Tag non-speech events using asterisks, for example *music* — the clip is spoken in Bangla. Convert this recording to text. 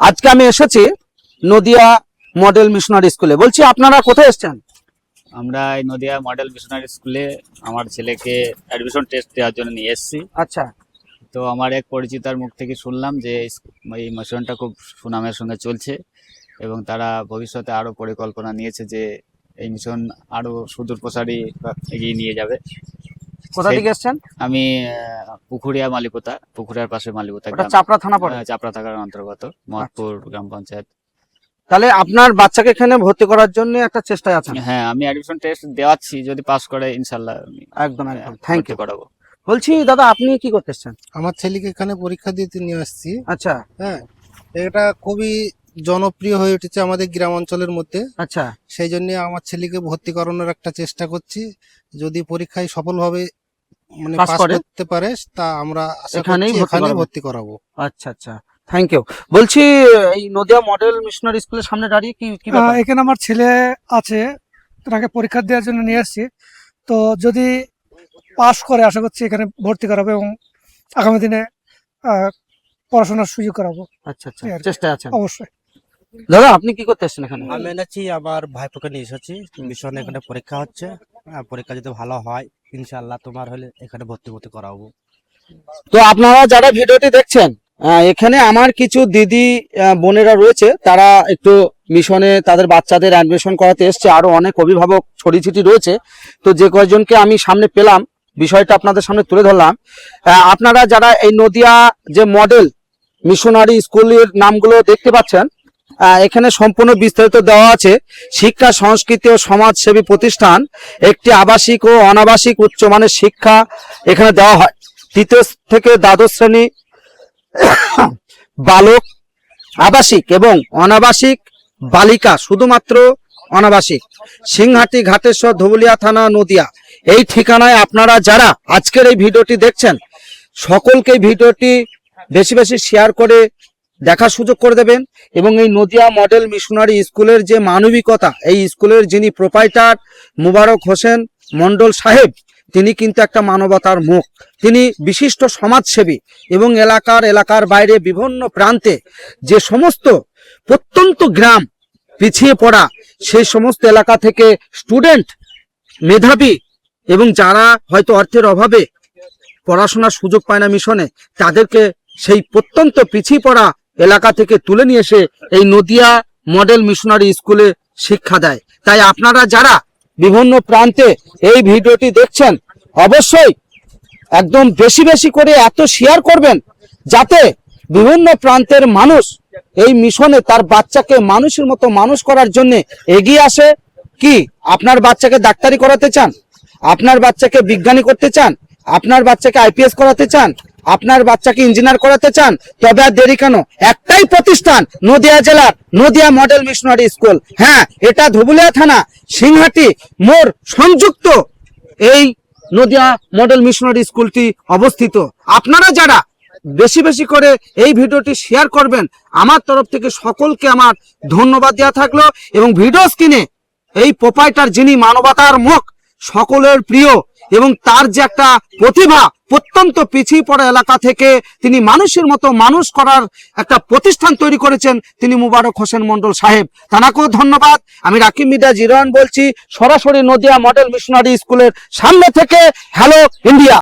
আজকে আমি এসেছি নদিয়া মডেল মিশনারি স্কুলে। বলছি আপনারা কোথায় এসছেন? আমরা এই নদিয়া মডেল মিশনারি স্কুলে আমার ছেলেকে অ্যাডমিশন টেস্ট দেওয়ার জন্য নিয়ে এসেছি। আচ্ছা। তো আমার এক পরিচিতার মুখ থেকে শুনলাম যে এই মিশনটা খুব সুনামের সঙ্গে চলছে এবং তারা ভবিষ্যতে আরও পরিকল্পনা নিয়েছে যে এই মিশন আরও সুদূর প্রসারী এগিয়ে নিয়ে যাবে। কোথা থেকে এসেছেন? আমি আহ, পুকুরিয়া মালিকতা পুকুরিয়ার পাশে মালিকতা গ্রাম। চাপড়া থানা পড়ে? চাপড়া থাকার অন্তর্গত মহৎপুর গ্রাম পঞ্চায়েত। তাহলে আপনার বাচ্চাকে এখানে ভর্তি করার জন্য একটা চেষ্টায় আছেন? হ্যাঁ আমি অ্যাডমিশন টেস্ট দেওয়াচ্ছি যদি পাস করে ইনশাল্লাহ আমি একদম একদম। থ্যাংক ইউ করাবো। বলছি দাদা আপনি কি করতেছেন আমার ছেলেকে এখানে পরীক্ষা দিতে নিয়ে আসছি। আচ্ছা। হ্যাঁ এটা খুবই জনপ্রিয় হয়ে উঠেছে আমাদের গ্রাম অঞ্চলের মধ্যে। আচ্ছা। সেই জন্য আমার ছেলেকে ভর্তি করানোর একটা চেষ্টা করছি। যদি পরীক্ষায় সফলভাবে মানে পাস করতে পারে তা আমরা এখানেই ভর্তি করাবো? আচ্ছা আচ্ছা। থ্যাংক ইউ বলছি এই নদিয়া মডেল মিশনারি স্কুলের সামনে দাঁড়িয়ে কি কি এখানে আমার ছেলে আছে তাকে পরীক্ষা দেওয়ার জন্য নিয়ে আসছি তো যদি পাস করে আশা করছি এখানে ভর্তি করাবো এবং আগামী দিনে আহ, পড়াশোনার সুযোগ করাবো। আচ্ছা আচ্ছা। চেষ্টায় আছেন? অবশ্যই। দাদা আপনি কি করতে এসেছেন এখানে? আমি এনেছি আমার ভাইপোকে নিয়ে এসেছি। মিশনে এখানে পরীক্ষা হচ্ছে। পরীক্ষা যদি ভালো হয় ইনশাল্লাহ তোমার হলে এখানে ভর্তি ভর্তি করাবো। তো আপনারা যারা ভিডিওটি দেখছেন এখানে আমার কিছু দিদি বোনেরা রয়েছে। তারা একটু মিশনে তাদের বাচ্চাদের অ্যাডমিশন করাতে এসছে। আরও অনেক অভিভাবক ছড়িছিটি রয়েছে। তো যে কয়েকজনকে আমি সামনে পেলাম বিষয়টা আপনাদের সামনে তুলে ধরলাম। আপনারা যারা এই নদিয়া যে মডেল মিশনারি স্কুলের নামগুলো দেখতে পাচ্ছেন এখানে সম্পূর্ণ বিস্তারিত দেওয়া আছে। শিক্ষা, সংস্কৃতি ও সমাজসেবী প্রতিষ্ঠান, একটি আবাসিক ও অনাবাসিক উচ্চমানের শিক্ষা এখানে দেওয়া হয়। তৃতীয় থেকে দ্বাদশ শ্রেণি *coughs* বালক, আবাসিক এবং অনাবাসিক বালিকা, শুধুমাত্র অনাবাসিক। সিংহাটি ঘাটেশ্বর ধুবুলিয়া থানা নদিয়া। এই ঠিকানায় আপনারা যারা আজকের এই ভিডিওটি দেখছেন, সকলকে ভিডিওটি বেশি বেশি শেয়ার করে দেখার সুযোগ করে দেবেন এবং এই নদিয়া মডেল মিশনারি স্কুলের যে মানবিকতা, এই স্কুলের যিনি প্রোপাইটার মুবারক হোসেন মন্ডল সাহেব, তিনি কিন্তু একটা মানবতার মুখ। তিনি বিশিষ্ট সমাজসেবী এবং এলাকার এলাকার বাইরে বিভিন্ন প্রান্তে যে সমস্ত প্রত্যন্ত গ্রাম পিছিয়ে পড়া, সেই সমস্ত এলাকা থেকে স্টুডেন্ট মেধাবী এবং যারা হয়তো অর্থের অভাবে পড়াশোনার সুযোগ পায় না মিশনে, তাদেরকে সেই প্রত্যন্ত পিছিয়ে পড়া এলাকা থেকে তুলে নিয়ে এসে এই নদিয়া মডেল মিশনারি স্কুলে শিক্ষা দেয়। তাই আপনারা যারা বিভিন্ন প্রান্তে এই ভিডিওটি দেখছেন, অবশ্যই একদম বেশি বেশি করে এত শেয়ার করবেন যাতে বিভিন্ন প্রান্তের মানুষ এই মিশনে তার বাচ্চাকে মানুষের মতো মানুষ করার জন্য এগিয়ে আসে। কি? আপনার বাচ্চাকে ডাক্তারি করাতে চান? আপনার বাচ্চাকে বিজ্ঞানী করতে চান? আপনার বাচ্চাকে আইপিএস করাতে চান, আপনার বাচ্চাকে ইঞ্জিনিয়ার করাতে চান, তবে আর দেরি কেন? একটাই প্রতিষ্ঠান, নদিয়া জেলার নদিয়া মডেল মিশনারি স্কুল। হ্যাঁ এটা ধুবুলিয়া থানা, সিংহাটি মোর সংযুক্ত এই নদিয়া মডেল মিশনারি স্কুলটি অবস্থিত। আপনারা যারা বেশি বেশি করে এই ভিডিওটি শেয়ার করবেন, আমার তরফ থেকে সকলকে আমার ধন্যবাদ দেওয়া থাকল এবং ভিডিও স্ক্রিনে এই প্রোপাইটার যিনি মানবতার মুখ, সকলের প্রিয় এবং তার যে একটা প্রতিভা প্রত্যন্ত পিছিয়ে পড়া এলাকা থেকে তিনি মানুষের মতো মানুষ করার একটা প্রতিষ্ঠান তৈরি করেছেন তিনি মুবারক হোসেন মন্ডল সাহেব। তানাকেও ধন্যবাদ। আমি রাকিম মিদা জিরোয়ান বলছি, সরাসরি নদিয়া মডেল মিশনারি স্কুলের সামনে থেকে, হ্যালো, ইন্ডিয়া।